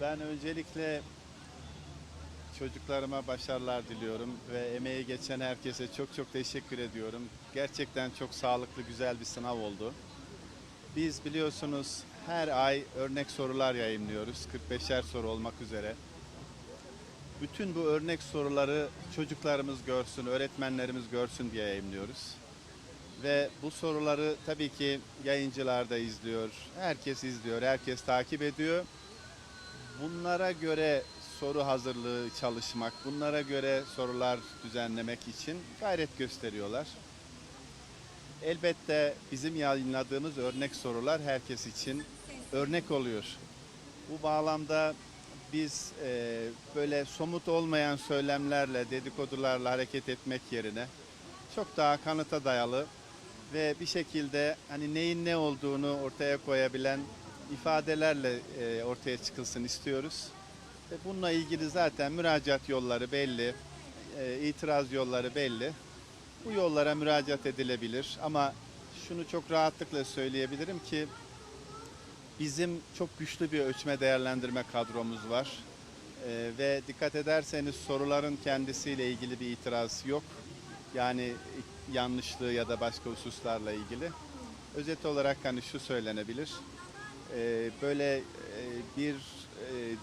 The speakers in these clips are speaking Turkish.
Ben öncelikle çocuklarıma başarılar diliyorum ve emeği geçen herkese çok çok teşekkür ediyorum. Gerçekten çok sağlıklı, güzel bir sınav oldu. Biz biliyorsunuz her ay örnek sorular yayınlıyoruz. 45'er soru olmak üzere. Bütün bu örnek soruları çocuklarımız görsün, öğretmenlerimiz görsün diye yayınlıyoruz. Ve bu soruları tabii ki yayıncılar da izliyor, herkes izliyor, herkes takip ediyor. Bunlara göre soru hazırlığı çalışmak, bunlara göre sorular düzenlemek için gayret gösteriyorlar. Elbette bizim yayınladığımız örnek sorular herkes için örnek oluyor. Bu bağlamda biz e, böyle somut olmayan söylemlerle, dedikodularla hareket etmek yerine çok daha kanıta dayalı ve bir şekilde hani neyin ne olduğunu ortaya koyabilen ifadelerle e, ortaya çıkılsın istiyoruz. Ve bununla ilgili zaten müracaat yolları belli, e, itiraz yolları belli. Bu yollara müracaat edilebilir ama şunu çok rahatlıkla söyleyebilirim ki bizim çok güçlü bir ölçme değerlendirme kadromuz var. E, ve dikkat ederseniz soruların kendisiyle ilgili bir itiraz yok. Yani yanlışlığı ya da başka hususlarla ilgili. Özet olarak hani şu söylenebilir. E, böyle e, bir e,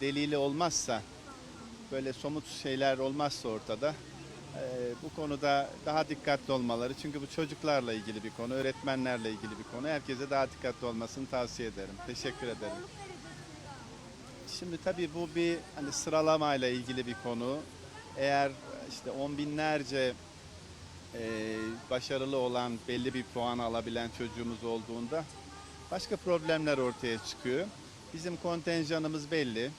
delili olmazsa, böyle somut şeyler olmazsa ortada bu konuda daha dikkatli olmaları. Çünkü bu çocuklarla ilgili bir konu, öğretmenlerle ilgili bir konu. Herkese daha dikkatli olmasını tavsiye ederim. Teşekkür ederim. Şimdi tabii bu bir hani sıralamayla ilgili bir konu. Eğer işte on binlerce e, başarılı olan belli bir puan alabilen çocuğumuz olduğunda başka problemler ortaya çıkıyor. Bizim kontenjanımız belli.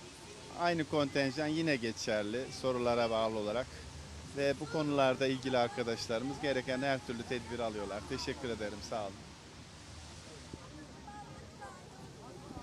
Aynı kontenjan yine geçerli sorulara bağlı olarak. Ve bu konularda ilgili arkadaşlarımız gereken her türlü tedbir alıyorlar. Teşekkür ederim. Sağ olun.